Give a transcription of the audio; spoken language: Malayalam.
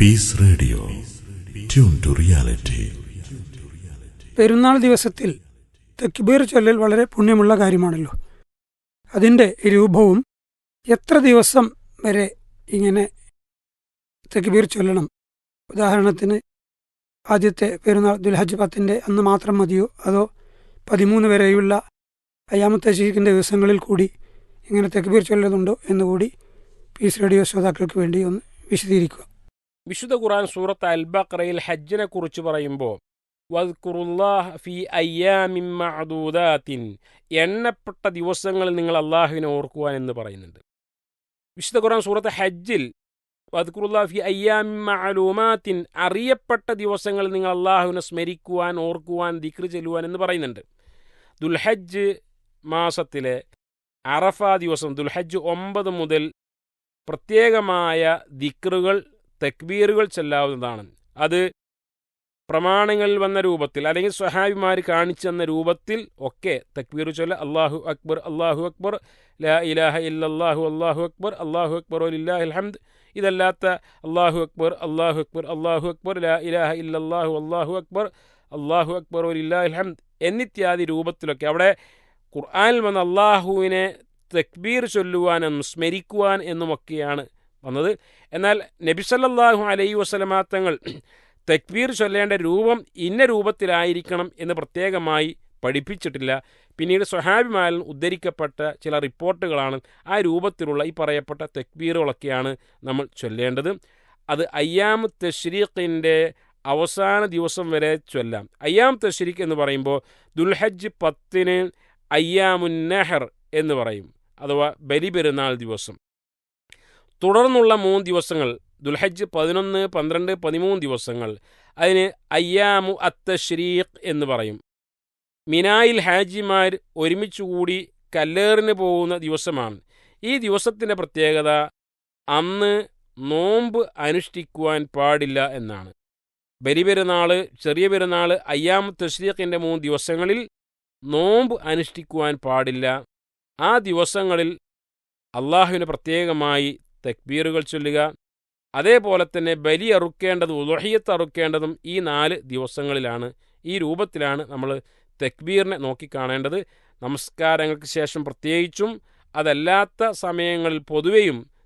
പീസ് റേഡിയോ ടു റിയാലിറ്റി പെരുന്നാൾ ദിവസത്തിൽ തക്ബീർ ചൊല്ലൽ വളരെ പുണ്യമുള്ള കാര്യമാണല്ലോ. അതിന്റെ രൂപവും എത്ര ദിവസം വരെ ഇങ്ങനെ തക്ബീർ ചൊല്ലണം? ഉദാഹരണത്തിന് ആദ്യത്തെ പെരുന്നാൾ ദുൽഹജ് പത്തിന്റെ അന്ന് മാത്രം മതിയോ? അതോ പതിമൂന്ന് വരെയുള്ള അയ്യാമത്തെ ശീഖിന്റെ ദിവസങ്ങളിൽ കൂടി ഇങ്ങനെ തക്ബീർ ചൊല്ലുന്നുണ്ടോ എന്നുകൂടി പീസ് റേഡിയോ ശ്രോതാക്കൾക്ക് വേണ്ടി ഒന്ന് വിശദീകരിക്കുക. വിശുദ്ധ ഖുറാൻ സൂറത്ത് അൽ ബഖറയിൽ ഹജ്ജിനെ കുറിച്ച് പറയുമ്പോൾ വദ്ഖുറുല്ലാഹ് ഫി അയ്യാമിൻ എണ്ണപ്പെട്ട ദിവസങ്ങളിൽ നിങ്ങൾ അള്ളാഹുവിനെ ഓർക്കുവാൻ എന്ന് പറയുന്നുണ്ട്. വിശുദ്ധ ഖുറാൻ സൂറത്ത് ഹജ്ജിൽ വദ്കുറുല്ലാ ഫി അയ്യാമിൻ അറിയപ്പെട്ട ദിവസങ്ങളിൽ നിങ്ങൾ അള്ളാഹുവിനെ സ്മരിക്കുവാൻ ഓർക്കുവാൻ ദിക്ർ ചെല്ലുവാൻ എന്ന് പറയുന്നുണ്ട്. ദുൽഹജ്ജ് മാസത്തിലെ അറഫ ദിവസം ദുൽഹജ്ജ് ഒമ്പത് മുതൽ പ്രത്യേകമായ ദിക്റുകൾ തക്ബീറുകൾ ചെല്ലാവുന്നതാണ്. അത് പ്രമാണങ്ങളിൽ വന്ന രൂപത്തിൽ അല്ലെങ്കിൽ സ്വഹാബിമാർ കാണിച്ചു തന്ന രൂപത്തിൽ ഒക്കെ തക്ബീർ ചൊല്ല അള്ളാഹു അക്ബർ അള്ളാഹു അക്ബർ ലാ ഇലാഹ ഇല്ലല്ലാഹു അള്ളാഹു അക്ബർ അള്ളാഹു അക്ബർ ഹംദ് ഇതല്ലാത്ത അള്ളാഹു അക്ബർ അള്ളാഹു അക്ബർ അള്ളാഹു അക്ബർ ലാ ഇലാഹ ഇല്ലാഹു അള്ളാഹു അക്ബർ അള്ളാഹു അക്ബർ ഹംദ് എന്നിത്യാദി രൂപത്തിലൊക്കെ അവിടെ ഖുർആാനിൽ വന്ന അള്ളാഹുവിനെ തക്ബീർ ചൊല്ലുവാനും സ്മരിക്കുവാൻ എന്നുമൊക്കെയാണ് വന്നത്. എന്നാൽ നബിസല്ലാഹു അലൈ വസലമാങ്ങൾ തങ്ങൾ തക്ബീർ ചൊല്ലേണ്ട രൂപം ഇന്ന രൂപത്തിലായിരിക്കണം എന്ന് പ്രത്യേകമായി പഠിപ്പിച്ചിട്ടില്ല. പിന്നീട് സ്വഹാബിമാരിൽ ഉദ്ധരിക്കപ്പെട്ട ചില റിപ്പോർട്ടുകളാണ് ആ രൂപത്തിലുള്ള ഈ പറയപ്പെട്ട തെക്ബീറുകളൊക്കെയാണ് നമ്മൾ ചൊല്ലേണ്ടത്. അത് അയ്യാം തഷ്രീഖിന്റെ അവസാന ദിവസം വരെ ചൊല്ലാം. അയ്യാം തഷ്രീഖ് എന്ന് പറയുമ്പോൾ ദുൽഹജ് പത്തിന് അയ്യാമുൻ നെഹർ എന്ന് പറയും. അഥവാ ബലിപെരുന്നാൾ ദിവസം. തുടർന്നുള്ള മൂന്ന് ദിവസങ്ങൾ ദുൽഹജ്ജ് പതിനൊന്ന് പന്ത്രണ്ട് പതിമൂന്ന് ദിവസങ്ങൾ അതിന് അയ്യാമു അത്ത ഷരീഖ് എന്ന് പറയും. മിനായിൽ ഹാജിമാർ ഒരുമിച്ചുകൂടി കല്ലേറിന് പോകുന്ന ദിവസമാണ്. ഈ ദിവസത്തിന്റെ പ്രത്യേകത അന്ന് നോമ്പ് അനുഷ്ഠിക്കുവാൻ പാടില്ല എന്നാണ്. ബലിപെരുന്നാൾ ചെറിയ പെരുന്നാൾ അയ്യാം തശ്രീഖിന്റെ മൂന്ന് ദിവസങ്ങളിൽ നോമ്പ് അനുഷ്ഠിക്കുവാൻ പാടില്ല. ആ ദിവസങ്ങളിൽ അള്ളാഹുവിന് പ്രത്യേകമായി തക്ബീറുകൾ ചൊല്ലുക. അതേപോലെ തന്നെ ബലി അറുക്കേണ്ടതും ഉദഹിയത്ത് അറുക്കേണ്ടതും ഈ നാല് ദിവസങ്ങളിലാണ് ഈ രൂപത്തിലാണ് നമ്മൾ തെക്ബീറിനെ നോക്കിക്കാണേണ്ടത്. നമസ്കാരങ്ങൾക്ക് ശേഷം പ്രത്യേകിച്ചും അതല്ലാത്ത സമയങ്ങളിൽ പൊതുവെയും